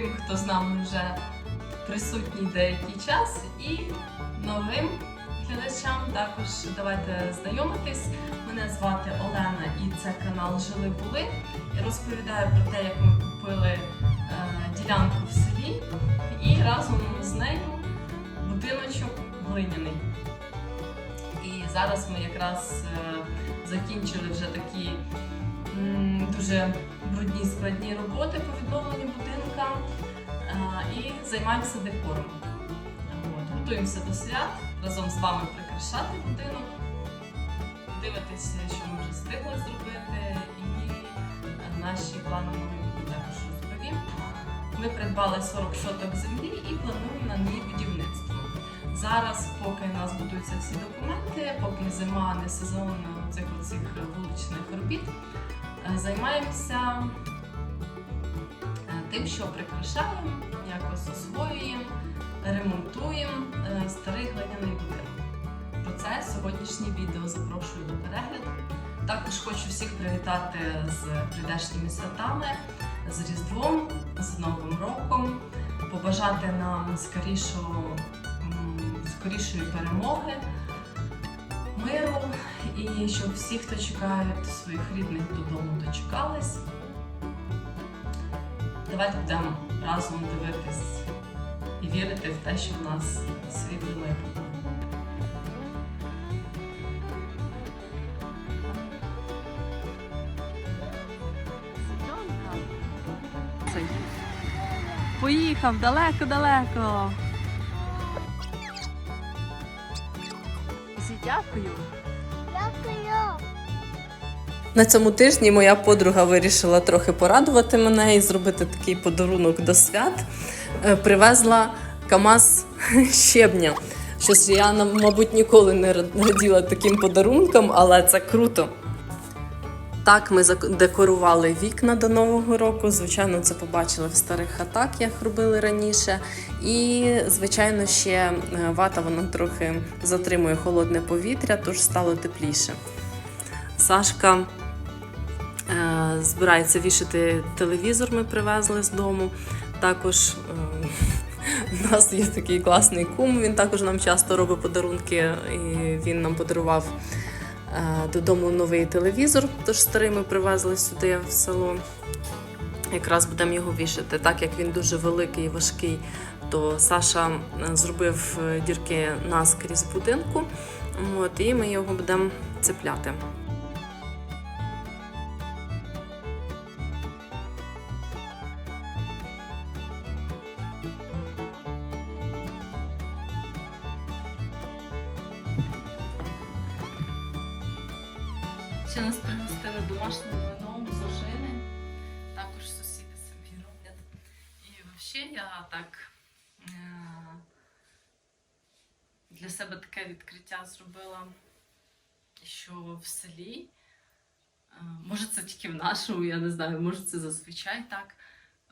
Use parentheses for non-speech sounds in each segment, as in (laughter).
тим, хто з нами вже присутній деякий час, і новим глядачам також давайте знайомитись. Мене звати Олена і це канал Жили були. Я розповідаю про те, як ми купили е, ділянку в селі і разом з нею будиночок глиняний. І зараз ми якраз е, закінчили вже такі дуже брудні складні роботи по відновленню будинка е, і займаємося декором. От, готуємося до свят, разом з вами прикрашати будинок, дивитися, що ми вже встигли зробити, і наші плани майбутнє також розповім. Ми придбали 40 соток землі і плануємо на ній будівництво. Зараз, поки у нас будуються всі документи, поки зима не сезон цих оцих вуличних робіт, е, займаємося тим, що прикрашаємо, якось освоюємо, ремонтуємо е, старий глиняний будинок. Про це сьогоднішнє відео запрошую до перегляду. Також хочу всіх привітати з прийдешніми святами, з Різдвом, з Новим роком, побажати нам скорішого, скорішої перемоги, миру і щоб всі, хто чекають своїх рідних додому, дочекались. Давайте будемо разом дивитись і вірити в те, що в нас світле майбутнє. Поїхав далеко-далеко. Дякую. Дякую. На цьому тижні моя подруга вирішила трохи порадувати мене і зробити такий подарунок до свят. Е, Привезла КАМАЗ щебня. Щось я, мабуть, ніколи не раділа таким подарунком, але це круто. Так, ми декорували вікна до Нового року. Звичайно, це побачили в старих хатах, як робили раніше. І, звичайно, ще е, вата вона трохи затримує холодне повітря, тож стало тепліше. Сашка збирається вішати телевізор, ми привезли з дому. Також е, у нас є такий класний кум, він також нам часто робить подарунки, і він нам подарував е, додому новий телевізор, тож старий ми привезли сюди в село. Якраз будемо його вішати. Так як він дуже великий і важкий, то Саша е, зробив е, дірки наскрізь в будинку. От, і ми його будемо цепляти. Я так е, для себе таке відкриття зробила, що в селі, е, може це тільки в нашому, я не знаю, може це зазвичай так.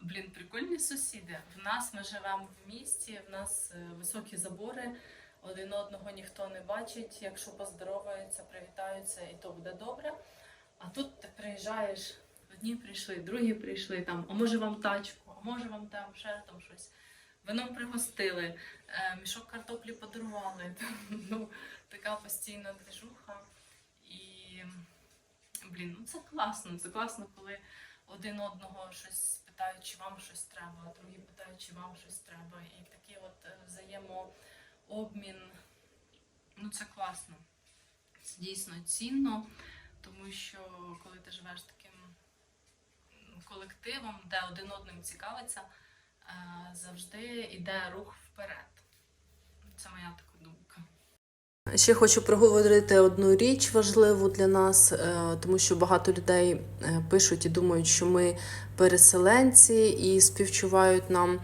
Блін, прикольні сусіди. В нас ми живемо в місті, в нас е, високі забори, один одного ніхто не бачить. Якщо поздороваються, привітаються, і то буде добре. А тут ти приїжджаєш, одні прийшли, другі прийшли там, а може вам тачку, може вам там ще там щось. Вином пригостили, е, мішок картоплі подарували. (laughs) Ну, така постійна движуха. І блін, ну це класно. Це класно, коли один одного щось питають, чи вам щось треба, а другі питають, чи вам щось треба. І такий от е, взаємообмін. Ну це класно. Це дійсно цінно, тому що коли ти живеш таким колективом, де один одним цікавиться, е, завжди йде рух вперед. Це моя така думка. Ще хочу проговорити одну річ важливу для нас, е, тому що багато людей е, пишуть і думають, що ми переселенці і співчувають нам.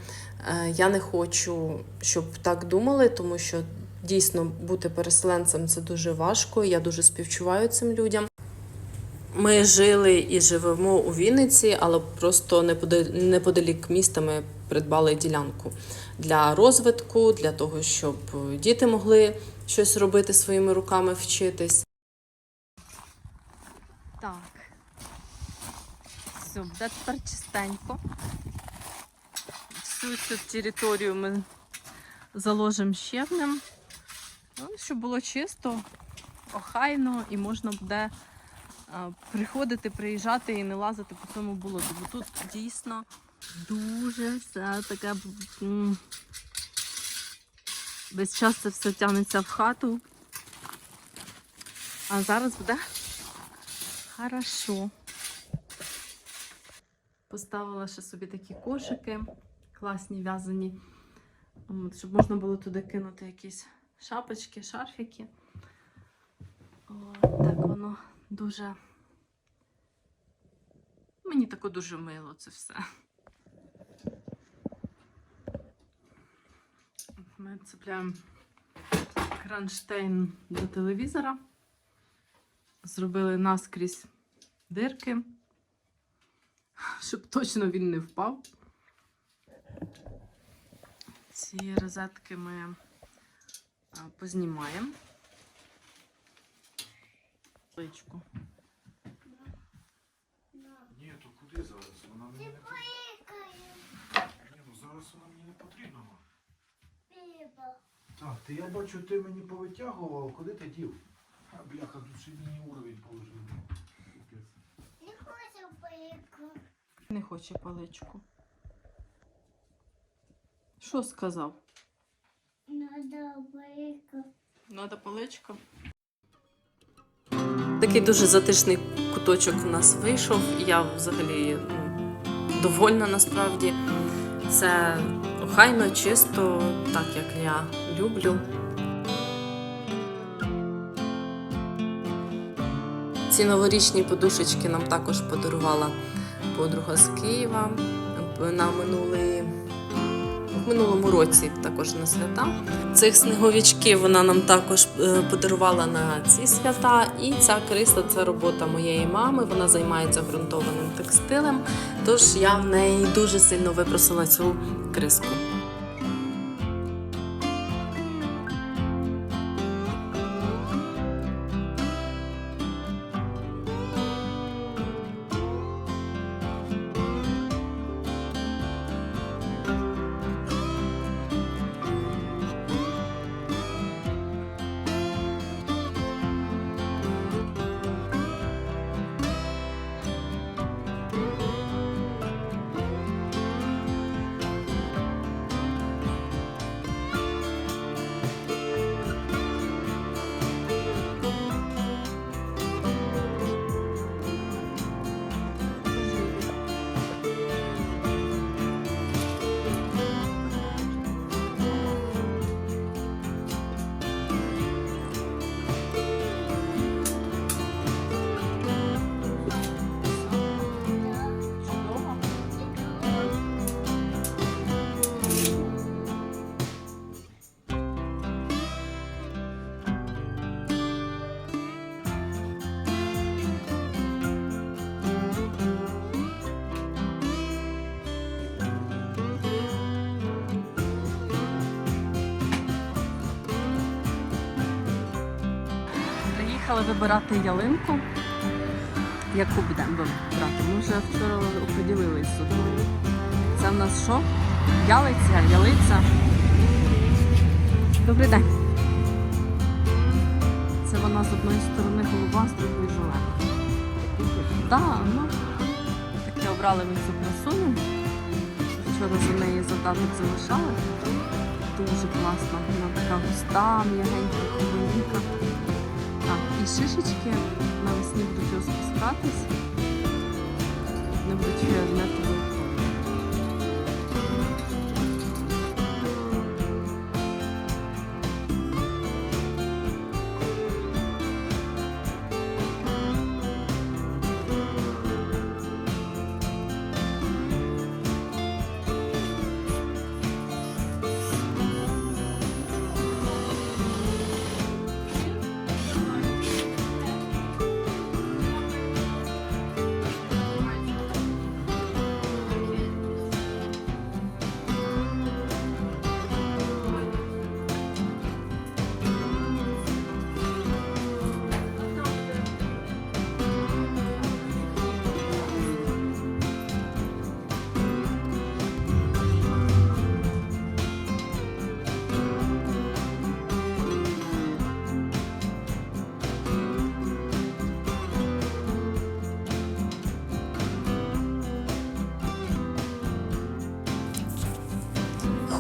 Я не хочу, щоб так думали, тому що дійсно бути переселенцем це дуже важко. Я дуже співчуваю цим людям. Ми жили і живемо у Вінниці, але просто неподалік міста ми придбали ділянку для розвитку, для того, щоб діти могли щось робити своїми руками, вчитись. Так. Все, буде тепер чистенько. Всю цю територію ми заложимо щебнем, ну, щоб було чисто, охайно і можна буде приходити, приїжджати і не лазити по цьому болоту. Бо тут дійсно дуже все таке. Весь час це все тягнеться в хату. А зараз буде хорошо. Поставила ще собі такі кошики, класні в'язані, щоб можна було туди кинути якісь шапочки, шарфики. От, так воно дуже. Мені тако дуже мило це все. Ми цепляємо кронштейн до телевізора. Зробили наскрізь дирки, щоб точно він не впав. Ці розетки ми познімаємо. Пличку. Ні, то куди зараз? Вона мені не потрібна. Ні, ну зараз вона мені не потрібна. Так, ти я бачу, ти мені повитягував, куди ти дів? А, бляха, тут ще мені уровень положив. Не хочу поїхати. Не хоче паличку. Що сказав? Надо поїхати. Надо паличка. Такий дуже затишний куточок у нас вийшов. Я взагалі ну, довольна насправді. Це охайно, чисто, так як я люблю. Ці новорічні подушечки нам також подарувала подруга з Києва на минулий. Минулому році також на свята. Цих сніговичків вона нам також е, подарувала на ці свята. І ця криса це робота моєї мами. Вона займається ґрунтованим текстилем. Тож я в неї дуже сильно випросила цю криску. Приїхали вибирати ялинку. Яку будемо вибирати? Ми вже вчора оприділились з одною. Це в нас що? Ялиця, ялиця. Добрий день. Це вона з одної сторони голуба, з другої. Так, ну. Таке обрали ми цю красуню. Вчора за неї завдаток залишали. Дуже класно. Вона така густа, м'ягенька, ховенька. І шишечки навесні будуть розпускатись. Не будуть фіолетової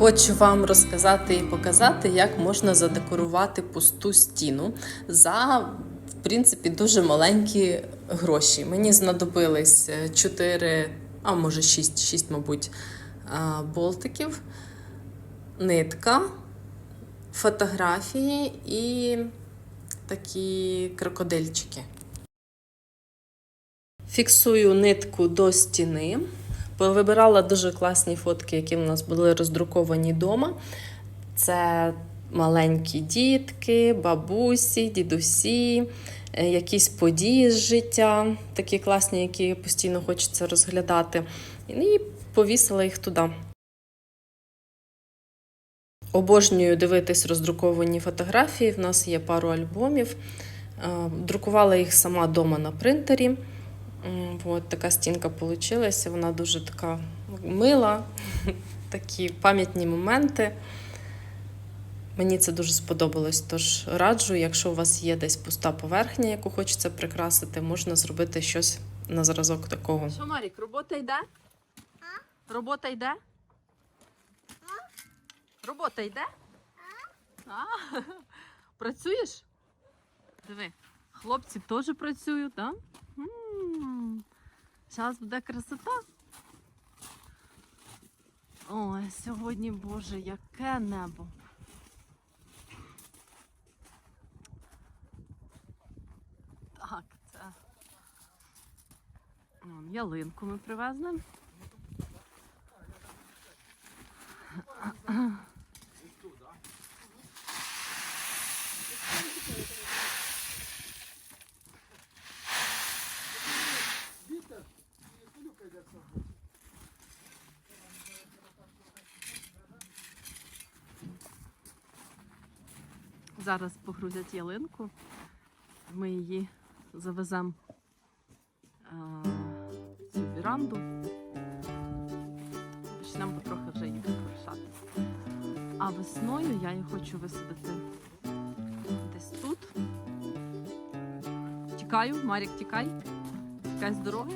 Хочу вам розказати і показати, як можна задекорувати пусту стіну за, в принципі, дуже маленькі гроші. Мені знадобились 4, а може 6, 6, мабуть, болтиків, нитка, фотографії і такі крокодильчики. Фіксую нитку до стіни. Вибирала дуже класні фотки, які в нас були роздруковані вдома. Це маленькі дітки, бабусі, дідусі, е, якісь події з життя, такі класні, які постійно хочеться розглядати. І повісила їх туди. Обожнюю дивитись роздруковані фотографії. В нас є пару альбомів. Е, Друкувала їх сама вдома на принтері. От така стінка вийшла. Вона дуже така мила, (laughs) такі пам'ятні моменти. Мені це дуже сподобалось. Тож раджу, якщо у вас є десь пуста поверхня, яку хочеться прикрасити, можна зробити щось на зразок такого. Що, Марік, робота йде? Робота йде? Робота йде? А? (laughs) Працюєш? Диви, хлопці теж працюють, так? Зараз буде красота. Ой, сьогодні, Боже, яке небо. Так, це. Вон, ялинку ми привезли. Зараз погрузять ялинку. Ми її завеземо е, в цю віранду. Почнемо потрохи вже її прикрашати. А весною я її хочу висадити десь тут. Тікаю, Марік, тікай. Тікай з дороги.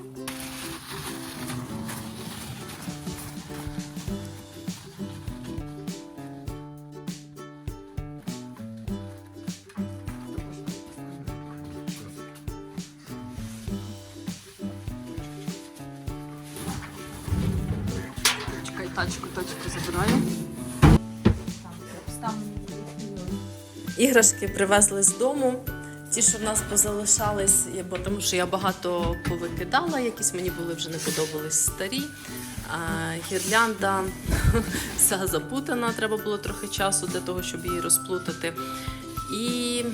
Тачку. Іграшки привезли з дому. Ті, що в нас позалишались, бо тому що я багато повикидала, якісь мені були вже не подобались старі. А, гірлянда (laughs) вся запутана, треба було трохи часу для того, щоб її розплутати. І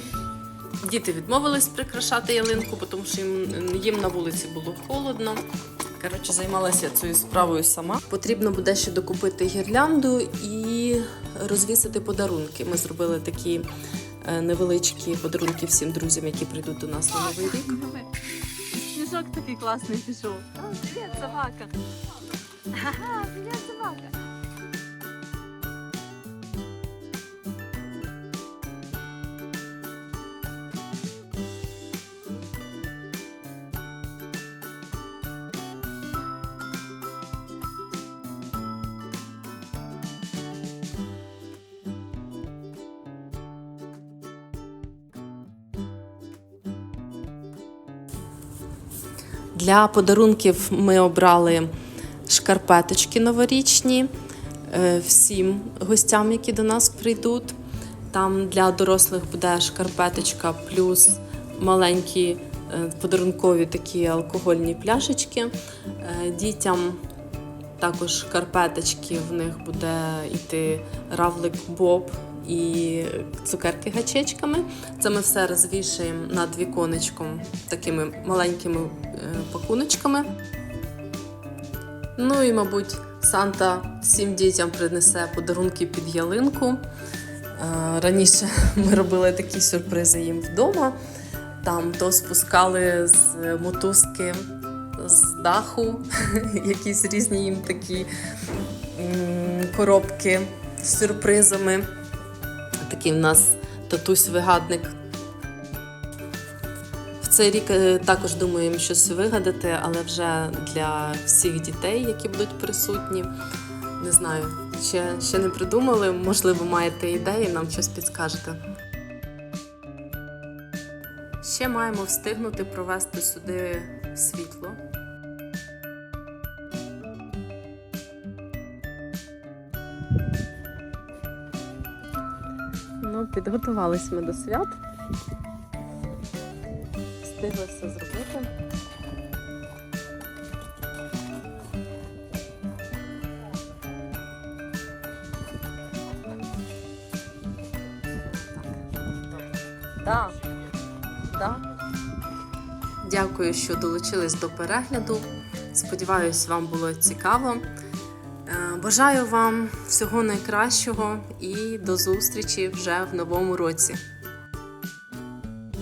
діти відмовились прикрашати ялинку, тому що їм, їм на вулиці було холодно. Коротше, займалася цією справою сама. Потрібно буде ще докупити гірлянду і розвісити подарунки. Ми зробили такі е, невеличкі подарунки всім друзям, які прийдуть до нас на новий рік. Сніжок такий класний пішов. Привіт, собака. Ага, привіт, собака. Для подарунків ми обрали шкарпеточки новорічні е, всім гостям, які до нас прийдуть. Там для дорослих буде шкарпеточка плюс маленькі е, подарункові такі алкогольні пляшечки. Е, Дітям також шкарпеточки, в них буде йти равлик Боб і цукерки гачечками. Це ми все розвішаємо над віконечком такими маленькими е, пакуночками. Ну і, мабуть, Санта всім дітям принесе подарунки під ялинку. Е, Раніше (laughs) ми робили такі сюрпризи їм вдома. Там то спускали з мотузки з даху, (laughs) якісь різні їм такі коробки з сюрпризами. Такий в нас татусь-вигадник. В цей рік е, також думаємо щось вигадати, але вже для всіх дітей, які будуть присутні. Не знаю, ще, ще не придумали. Можливо, маєте ідеї, нам щось підскажете. Ще маємо встигнути провести сюди світло. Підготувались ми до свят. Встигли все зробити. Так. Да. Дякую, що долучились до перегляду. Сподіваюсь, вам було цікаво. Бажаю вам всього найкращого і до зустрічі вже в новому році.